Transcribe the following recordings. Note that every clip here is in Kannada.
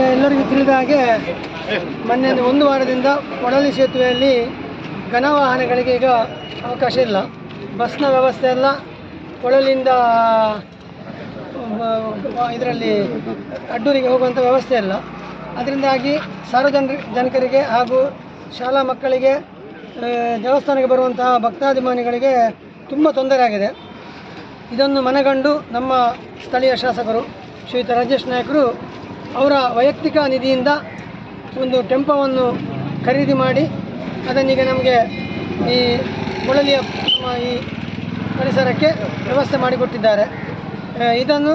ಗೊತ್ತಿದ್ದ ಹಾಗೆ ಮೊನ್ನೆ ಒಂದು ವಾರದಿಂದ ಕೊಡಲಿ ಸೇತುವೆಯಲ್ಲಿ ಘನ ವಾಹನಗಳಿಗೆ ಈಗ ಅವಕಾಶ ಇಲ್ಲ. ಬಸ್ನ ವ್ಯವಸ್ಥೆ ಎಲ್ಲ ಇದರಲ್ಲಿ ಅಡ್ಡೂರಿಗೆ ಹೋಗುವಂಥ ವ್ಯವಸ್ಥೆ ಇಲ್ಲ. ಅದರಿಂದಾಗಿ ಸಾರ್ವಜನಿಕ ಜನಕರಿಗೆ ಹಾಗೂ ಶಾಲಾ ಮಕ್ಕಳಿಗೆ ದೇವಸ್ಥಾನಕ್ಕೆ ಬರುವಂತಹ ಭಕ್ತಾಭಿಮಾನಿಗಳಿಗೆ ತುಂಬ ತೊಂದರೆ ಆಗಿದೆ. ಇದನ್ನು ಮನಗಂಡು ನಮ್ಮ ಸ್ಥಳೀಯ ಶಾಸಕರು ಶ್ರೀಯುತ ರಾಜೇಶ್ ನಾಯಕರು ಅವರ ವೈಯಕ್ತಿಕ ನಿಧಿಯಿಂದ ಒಂದು ಟೆಂಪೋವನ್ನು ಖರೀದಿ ಮಾಡಿ ಅದನ್ನೀಗ ನಮಗೆ ಈ ನಮ್ಮ ಈ ಪರಿಸರಕ್ಕೆ ವ್ಯವಸ್ಥೆ ಮಾಡಿಕೊಟ್ಟಿದ್ದಾರೆ. ಇದನ್ನು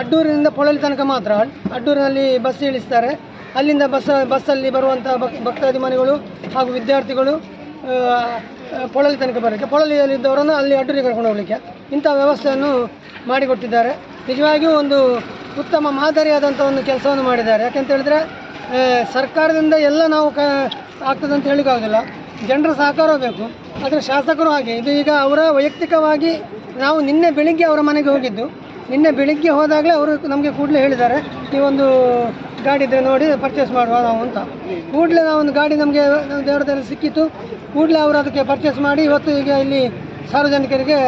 ಅಡ್ಡೂರಿನಿಂದ ಪೊಳಲಿ ತನಕ ಮಾತ್ರ ಅಡ್ಡೂರಿನಲ್ಲಿ ಬಸ್ ಇಳಿಸ್ತಾರೆ. ಅಲ್ಲಿಂದ ಬಸ್, ಬಸ್ಸಲ್ಲಿ ಬರುವಂಥ ಭಕ್, ಭಕ್ತಾಭಿಮಾನಿಗಳು ಹಾಗೂ ವಿದ್ಯಾರ್ಥಿಗಳು ಪೊಳಲಿ ತನಕ ಬರಲಿಕ್ಕೆ ಪೊಳಲಿಯಲ್ಲಿದ್ದವರನ್ನು ಅಲ್ಲಿ ಅಡ್ಡೂರಿಗೆ ಕರ್ಕೊಂಡು ಹೋಗಲಿಕ್ಕೆ ಇಂಥ ವ್ಯವಸ್ಥೆಯನ್ನು ಮಾಡಿಕೊಟ್ಟಿದ್ದಾರೆ. ನಿಜವಾಗಿಯೂ ಒಂದು ಉತ್ತಮ ಮಾದರಿಯಾದಂಥ ಒಂದು ಕೆಲಸವನ್ನು ಮಾಡಿದ್ದಾರೆ. ಯಾಕೆಂತ ಹೇಳಿದ್ರೆ ಸರ್ಕಾರದಿಂದ ಎಲ್ಲ ನಾವು ಕ, ಆಗ್ತದೆ ಅಂತ ಹೇಳಿಕ್ಕಾಗಲ್ಲ ಜನರ ಸಹಕಾರ ಬೇಕು. ಆದರೆ ಶಾಸಕರು ಹಾಗೆ. ಇದು ಈಗ ಅವರ ವೈಯಕ್ತಿಕವಾಗಿ ನಾವು ನಿನ್ನೆ ಬೆಳಿಗ್ಗೆ ಅವರ ಮನೆಗೆ ಹೋಗಿದ್ದು. ನಿನ್ನೆ ಬೆಳಿಗ್ಗೆ ಹೋದಾಗಲೇ ಅವರು ನಮಗೆ ಕೂಡಲೇ ಹೇಳಿದ್ದಾರೆ, ನೀವೊಂದು ಗಾಡಿ ಇದ್ರೆ ನೋಡಿ ಪರ್ಚೇಸ್ ಮಾಡುವ ನಾವು ಅಂತ. ಕೂಡಲೇ ನಾವು ಒಂದು ಗಾಡಿ ನಮಗೆ ದೇವರದಲ್ಲಿ ಸಿಕ್ಕಿತ್ತು. ಕೂಡಲೇ ಅವರು ಅದಕ್ಕೆ ಪರ್ಚೇಸ್ ಮಾಡಿ ಇವತ್ತು ಈಗ ಇಲ್ಲಿ ಸಾರ್ವಜನಿಕರಿಗೆ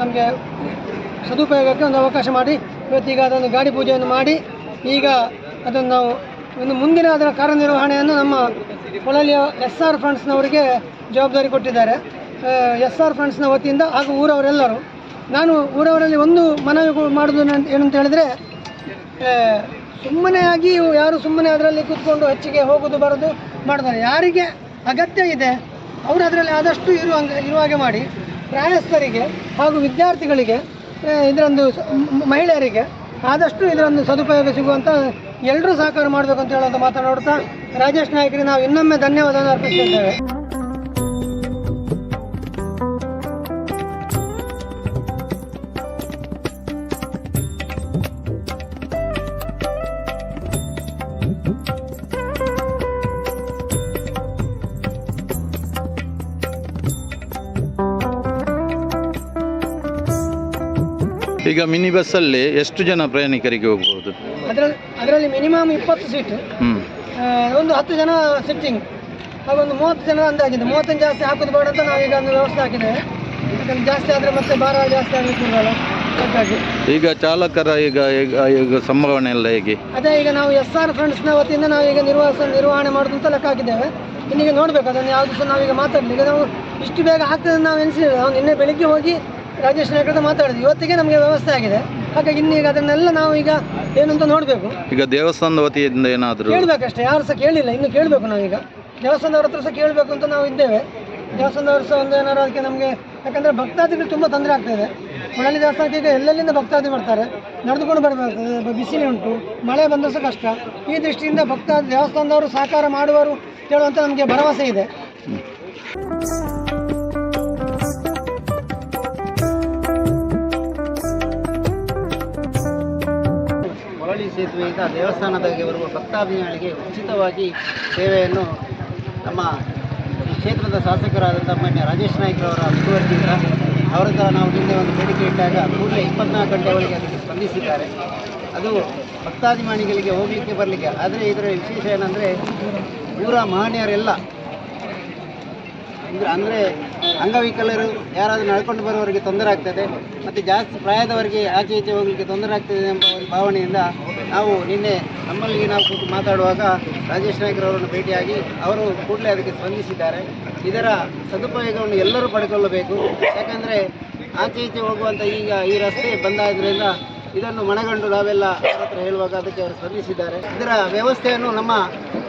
ನಮಗೆ ಸದುಪಯೋಗಕ್ಕೆ ಒಂದು ಅವಕಾಶ ಮಾಡಿ ಇವತ್ತೀಗ ಅದನ್ನು ಗಾಡಿ ಪೂಜೆಯನ್ನು ಮಾಡಿ ಈಗ ಅದನ್ನು ನಾವು ಒಂದು ಮುಂದಿನ ಅದರ ಕಾರ್ಯನಿರ್ವಹಣೆಯನ್ನು ನಮ್ಮ ಕೊಳಲಿಯ ಎಸ್ ಆರ್ ಫ್ರೆಂಡ್ಸ್ನವರಿಗೆ ಜವಾಬ್ದಾರಿ ಕೊಟ್ಟಿದ್ದಾರೆ. ಎಸ್ ಆರ್ ಫ್ರೆಂಡ್ಸ್ನ ವತಿಯಿಂದ ಹಾಗೂ ಊರವರೆಲ್ಲರೂ. ನಾನು ಊರವರಲ್ಲಿ ಒಂದು ಮನವಿ ಮಾಡೋದು ಏನು ಏನಂತ ಹೇಳಿದರೆ ಸುಮ್ಮನೆ ಆಗಿ ಯಾರು ಸುಮ್ಮನೆ ಅದರಲ್ಲಿ ಕೂತ್ಕೊಂಡು ಹೆಚ್ಚಿಗೆ ಹೋಗೋದು ಬರೋದು ಮಾಡ್ತಾರೆ. ಯಾರಿಗೆ ಅಗತ್ಯ ಇದೆ, ಅವರು ಅದರಲ್ಲಿ ಆದಷ್ಟು ಇರುವಂಗ ಇರುವ ಹಾಗೆ ಮಾಡಿ ಪ್ರಾಯಸ್ಥರಿಗೆ ಹಾಗೂ ವಿದ್ಯಾರ್ಥಿಗಳಿಗೆ ಇದರೊಂದು ಮಹಿಳೆಯರಿಗೆ ಆದಷ್ಟು ಇದರೊಂದು ಸದುಪಯೋಗ ಸಿಗುವಂಥ ಎಲ್ಲರೂ ಸಹಕಾರ ಮಾಡಬೇಕು ಅಂತ ಹೇಳುವಂತ ಮಾತನಾಡುತ್ತಾ ರಾಜೇಶ್ ನಾಯಕರಿಗೆ ನಾವು ಇನ್ನೊಮ್ಮೆ ಧನ್ಯವಾದವನ್ನು ಅರ್ಪಿಸುತ್ತಿದ್ದೇವೆ ಈಗ ಮಿನಿ ಬಸ್ಸಲ್ಲಿ ಎಷ್ಟು ಜನ ಪ್ರಯಾಣಿಕರಿಗೆ ಹೋಗ್ಬೋದು? ಅದರಲ್ಲಿ ಅದರಲ್ಲಿ ಮಿನಿಮಮ್ ಇಪ್ಪತ್ತು ಸೀಟ್ ಹ್ಞೂ ಒಂದು ಹತ್ತು ಜನ ಸಿಟ್ಟಿಂಗ್ ಒಂದು ಮೂವತ್ತು ಜನ ಅಂದಾಗಿದೆ ಮೂವತ್ತನ್ನು ಜಾಸ್ತಿ ಹಾಕೋದು ಬೇಡ ಅಂತ ನಾವೀಗ ಒಂದು ವ್ಯವಸ್ಥೆ ಹಾಕಿದ್ದೇವೆ. ಯಾಕಂದ್ರೆ ಜಾಸ್ತಿ ಆದರೆ ಮತ್ತೆ ಭಾರ ಜಾಸ್ತಿ ಆಗಲಿಕ್ಕೆ ಹಾಗಾಗಿ. ಈಗ ಚಾಲಕರ ಈಗ ಈಗ ಈಗ ಸಂಭಾವನೆ ಎಲ್ಲ ಹೇಗೆ? ಅದೇ ಈಗ ನಾವು ಎಸ್ ಆರ್ ಫ್ರೆಂಡ್ಸ್ನ ವತಿಯಿಂದ ನಾವೀಗ ನಿರ್ವಹಸ ನಿರ್ವಹಣೆ ಮಾಡೋದು ಅಂತ ಲೆಕ್ಕ ಹಾಕಿದ್ದೇವೆ. ಇನ್ನೀಗ ನೋಡಬೇಕು ಅದನ್ನು ಯಾವುದು ಸಹ ನಾವೀಗ ಮಾತಾಡಲಿ ಈಗ ನಾವು ಇಷ್ಟು ಬೇಗ ಹಾಕ್ತದೆ ನಾವು ಎನಿಸಿಲ್ಲ ನಾವು ನಿನ್ನೆ ಬೆಳಿಗ್ಗೆ ಹೋಗಿ ರಾಜೇಶ್ ನಾಯಕ್ ಹತ್ರ ಮಾತಾಡಿದ್ವಿ. ಇವತ್ತಿಗೆ ನಮಗೆ ವ್ಯವಸ್ಥೆ ಆಗಿದೆ. ಹಾಗಾಗಿ ಇನ್ನೀಗ ಅದನ್ನೆಲ್ಲ ನಾವು ಈಗ ಏನು ಅಂತ ನೋಡಬೇಕು. ಈಗ ದೇವಸ್ಥಾನದ ವತಿಯಿಂದ ಏನಾದರೂ ಕೇಳಬೇಕಷ್ಟೇ. ಯಾರು ಸಹ ಕೇಳಿಲ್ಲ. ಇನ್ನು ಕೇಳಬೇಕು ನಾವೀಗ. ದೇವಸ್ಥಾನದವ್ರ ಹತ್ರ ಸಹ ಕೇಳಬೇಕು ಅಂತ ನಾವು ಇದ್ದೇವೆ. ದೇವಸ್ಥಾನದವರು ಸಹ ಒಂದು ಏನಾರು ಅದಕ್ಕೆ ನಮಗೆ ಯಾಕಂದರೆ ಭಕ್ತಾದಿಗಳು ತುಂಬ ತೊಂದರೆ ಆಗ್ತಾಯಿದೆ ಮಳೆಯಲ್ಲಿ ದೇವಸ್ಥಾನಕ್ಕೆ ಈಗ ಎಲ್ಲೆಲ್ಲಿಂದ ಭಕ್ತಾದಿ ಬರ್ತಾರೆ? ನಡೆದುಕೊಂಡು ಬರಬೇಕಾಗ್ತದೆ. ಬಿಸಿಲೇ ಬಿಸಿಲು ಉಂಟು. ಮಳೆ ಬಂದರೂ ಸಹ ಕಷ್ಟ. ಈ ದೃಷ್ಟಿಯಿಂದ ಭಕ್ತಾದಿ ದೇವಸ್ಥಾನದವರು ಸಹಕಾರ ಮಾಡುವರು ಹೇಳುವಂಥ ನಮಗೆ ಭರವಸೆ ಇದೆ. ಸೇತುವೆಯಿಂದ ದೇವಸ್ಥಾನದಾಗೆ ಬರುವ ಭಕ್ತಾಭಿಮಾನಿಗಳಿಗೆ ಉಚಿತವಾಗಿ ಸೇವೆಯನ್ನು ನಮ್ಮ ಈ ಕ್ಷೇತ್ರದ ಶಾಸಕರಾದಂಥ ಮಾನ್ಯ ರಾಜೇಶ್ ನಾಯ್ಕರವರ ಮುಂದುವರೆದಿದ್ದ ಅವರಿಂದ ನಾವು ನಿನ್ನೆ ಒಂದು ಬೇಡಿಕೆ ಇಟ್ಟಾಗ ಕೂಡಲೇ ಇಪ್ಪತ್ನಾಲ್ಕು ಗಂಟೆ ಒಳಗೆ ಅದಕ್ಕೆ ಸ್ಪಂದಿಸಿದ್ದಾರೆ. ಅದು ಭಕ್ತಾಭಿಮಾನಿಗಳಿಗೆ ಹೋಗಲಿಕ್ಕೆ ಬರಲಿಕ್ಕೆ ಆದರೆ ಇದರ ವಿಶೇಷ ಏನಂದರೆ ಊರ ಮಹನೀಯರೆಲ್ಲ ಅಂದ್ರೆ ಅಂಗವಿಕಲರು ಯಾರಾದರೂ ನಡ್ಕೊಂಡು ಬರೋರಿಗೆ ತೊಂದರೆ ಆಗ್ತದೆ. ಮತ್ತು ಜಾಸ್ತಿ ಪ್ರಾಯದವರಿಗೆ ಆಚೆ ಈಚೆ ಹೋಗಲಿಕ್ಕೆ ತೊಂದರೆ ಆಗ್ತದೆ ಎಂಬ ಒಂದು ಭಾವನೆಯಿಂದ ನಾವು ನಿನ್ನೆ ನಮ್ಮಲ್ಲಿ ನಾವು ಕೂತು ಮಾತಾಡುವಾಗ ರಾಜೇಶ್ ನಾಯ್ಕರವರನ್ನು ಭೇಟಿಯಾಗಿ ಅವರು ಕೂಡಲೇ ಅದಕ್ಕೆ ಸ್ಪಂದಿಸಿದ್ದಾರೆ. ಇದರ ಸದುಪಯೋಗವನ್ನು ಎಲ್ಲರೂ ಪಡ್ಕೊಳ್ಳಬೇಕು. ಯಾಕಂದರೆ ಆಚೆ ಈಚೆ ಹೋಗುವಂಥ ಈಗ ಈ ರಸ್ತೆ ಬಂದಾದ್ರಿಂದ ಇದನ್ನು ಮನಗಂಡು ನಾವೆಲ್ಲ ಅವರ ಹೇಳುವಾಗ ಅದಕ್ಕೆ ಅವರು ಸ್ಪಂದಿಸಿದ್ದಾರೆ. ಇದರ ವ್ಯವಸ್ಥೆಯನ್ನು ನಮ್ಮ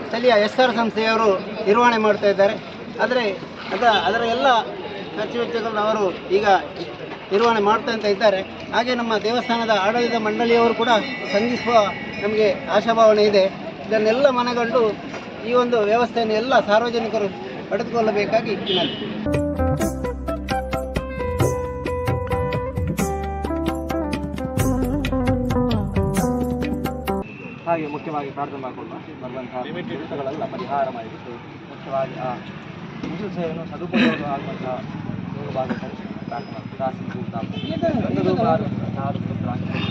ಸ್ಥಳೀಯ ಎಸ್ ಆರ್ ಸಂಸ್ಥೆಯವರು ನಿರ್ವಹಣೆ ಮಾಡ್ತಾ ಇದ್ದಾರೆ. ಆದರೆ ಅದ ಅದರ ಎಲ್ಲ ಖರ್ಚು ವೆಚ್ಚಗಳನ್ನು ಅವರು ಈಗ ನಿರ್ವಹಣೆ ಮಾಡ್ತಾ ಅಂತ ಇದ್ದಾರೆ. ಹಾಗೆ ನಮ್ಮ ದೇವಸ್ಥಾನದ ಆಡಳಿತ ಮಂಡಳಿಯವರು ಕೂಡ ಸಂಧಿಸುವ ನಮಗೆ ಆಶಾಭಾವನೆ ಇದೆ. ಇದನ್ನೆಲ್ಲ ಮನಗಂಡು ಈ ಒಂದು ವ್ಯವಸ್ಥೆಯನ್ನು ಎಲ್ಲ ಸಾರ್ವಜನಿಕರು ಪಡೆದುಕೊಳ್ಳಬೇಕಾಗಿ ವಿನಂತಿ. ಹಾಗೆ ಮುಖ್ಯವಾಗಿ ಪ್ರಾರ್ಥನೆ ಮಾಡಿಕೊಂಡು ಬರುವಂತಹ ಕೆಲಸಗಳೆಲ್ಲ ಪರಿಹಾರ ಮಾಡಿಬಿಟ್ಟು ಮುಖ್ಯವಾಗಿ ಆ ಮುಗಿಲು ಸೇವೆಯನ್ನು ಸದುಪಯೋಗ ಆಗುವಂತಹ ಯೋಗವಾಗಿ kita sembuh tapi ini kan harus berlanjut